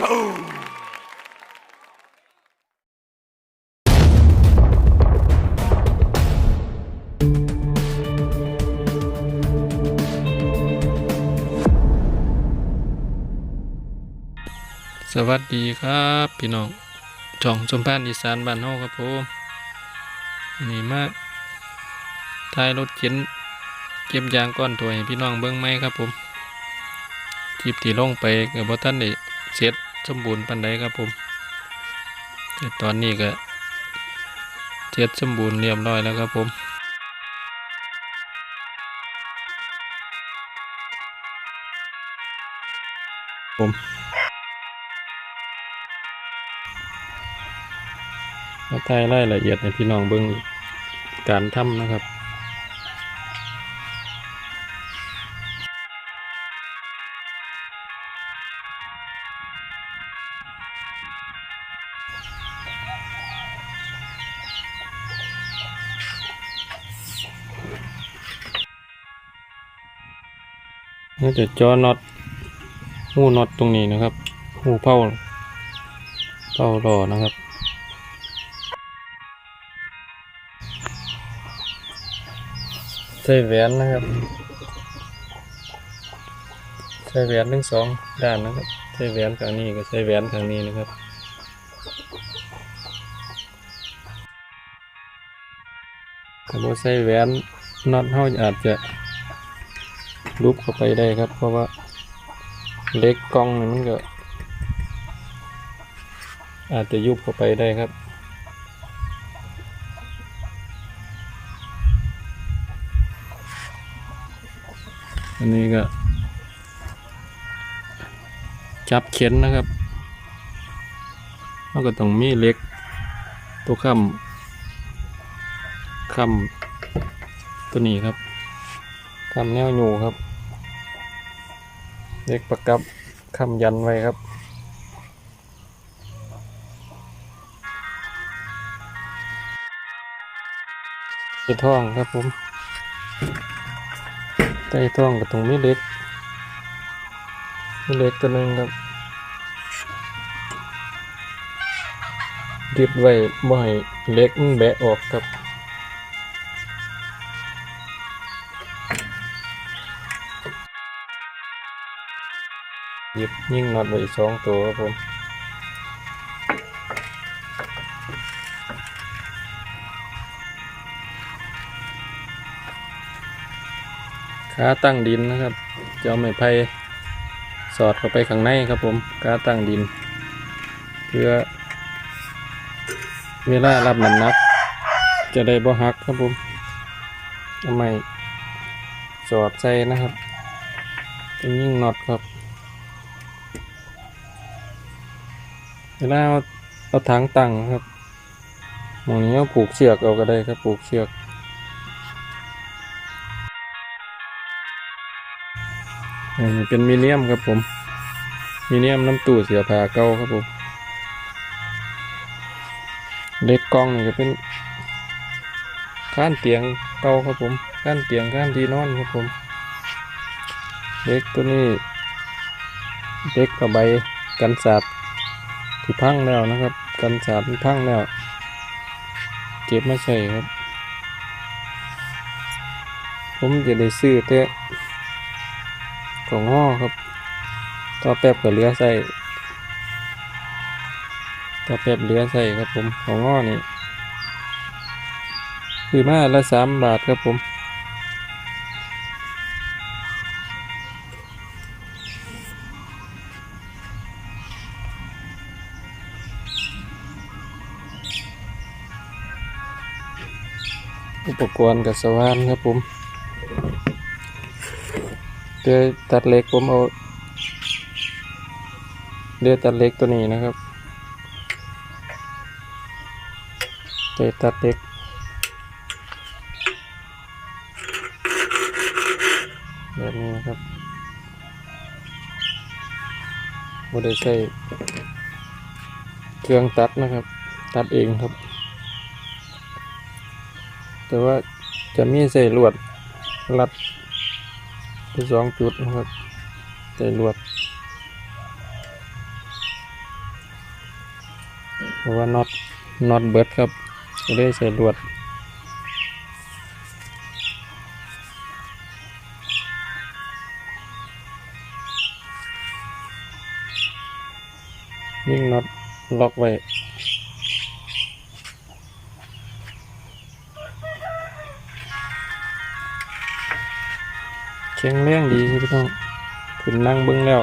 สวัสดีครับพี่น้องจ่องชมพานอีสานบ้านเฮาครับผมนี่มาท้ายรถเข็นเก็บยางก้อนตัวให้พี่น้องเบิ่งไหมครับผมคลิปที่ลงไปกับบ่ทันได้เสร็จ สมบูรณ์ปานใดครับผมแต่ตอนนี้ก็เสร็จสมบูรณ์เรียบร้อยแล้วครับผมผมมาถ่ายรายละเอียดในพี่น้องเบิ่งอีกการทำนะครับ น่าจะจอน็อตหูน็อตตรงนี้นะครับหูเผาเผาหล่อนะครับ ใส่แหวนนะครับ ใส่แหวนทั้งสองด้านนะครับ ใส่แหวนทางนี้ก็ใส่แหวนทางนี้นะครับถ้าบ่ใส่แหวนน็อตเฮาอาจจะ ลุบเข้าไปได้ครับ เพราะว่าเล็กกล้องนี่มันก็ อาจจะยุบเข้าไปได้ครับอันนี้ก็ จับเข็นนะครับเราก็ต้องมีเล็ก ตัวค้ำค้ำตัวนี้ครับค้ำแนวอยู่ครับ เล็กประกับคำยันไว้ครับใต้ท้องครับผมใต้ท้องกับตรงนี้เล็กมีเล็กตัวนึงครับยึดไว้บ่ให้เล็กแบะออกครับ ยึดยิ่งน็อตไว้อีกสองตัวครับผมขาตั้งดินนะครับจะเอาไม้ไผ่สอดเข้าไปข้างในครับผมขาตั้งดิน เพื่อเวลารับน้ำหนัก จะได้บ่หักครับผมเอาไม้สอดใส่นะครับเป็นยิ่งน็อตครับ เวลาเอาเอาถังตั้งครับหมองนี้เอาผูกเชือกเอาก็ได้ครับผูกเชือกอันนี้เป็นมีเนียมครับผม มีเนียมน้ำตู้เสียผ้าเก่าครับผมเล็กกล้องนี่ก็เป็นข้านเตียงเก่าครับผมข้านเตียงข้านที่นอนครับผมเล็กตัวนี้เล็กกับใบกันสาบ ที่พังแล้วนะครับ กันสาบพังแล้ว เก็บมาใส่ครับ ผมจะได้ซื้อแต่ของห่อครับต่อแป๊บกับเรือใส่ต่อแป๊บเรือใส่ครับผมของห่อนี่คือมาละสามบาทครับผม อุปกรณ์กับสว่านครับผมเดือยตัดเล็กผมเอาเดือยตัดเล็กตัวนี้นะครับเดือยตัดเล็กแบบนี้นะครับไม่ได้ใช้เครื่องตัดนะครับ ตัดเองครับ แต่ว่าจะมีใส่ลวดรัดที่สองจุดนะครับใส่ลวดเพราะว่าน็อตน็อตเบิดครับก็ได้ใส่ลวดยิ่งน็อตล็อกไว้ แข็งแรงดีพี่น้องขึ้นนั่งเบิ้งแล้ว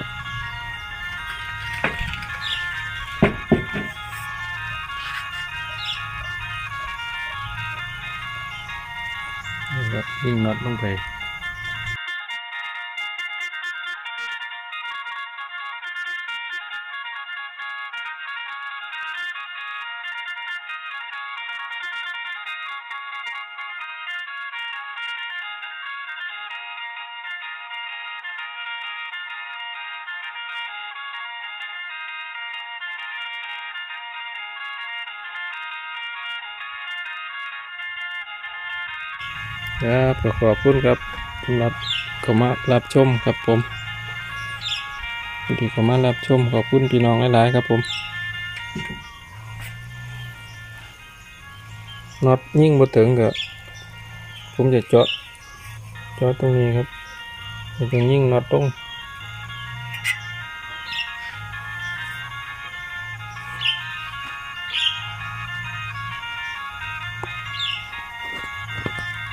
นี่ครับยิ่งน็อตลงไป ครับขอบคุณครับสำหรับเข้ามารับชมครับผมที่เข้ามารับชมขอบคุณพี่น้องหลายๆครับผมน็อตยิ่งบ่ถึงก็ผมจะเจาะเจาะตรงนี้ครับจะยิ่งน็อตตรง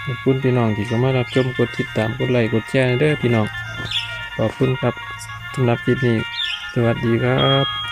ขอบคุณพี่น้องที่เข้ามารับชมกดติดตามกดไลค์กดแชร์เด้อพี่น้อง ขอบคุณครับสำหรับคลิปนี้ สวัสดีครับ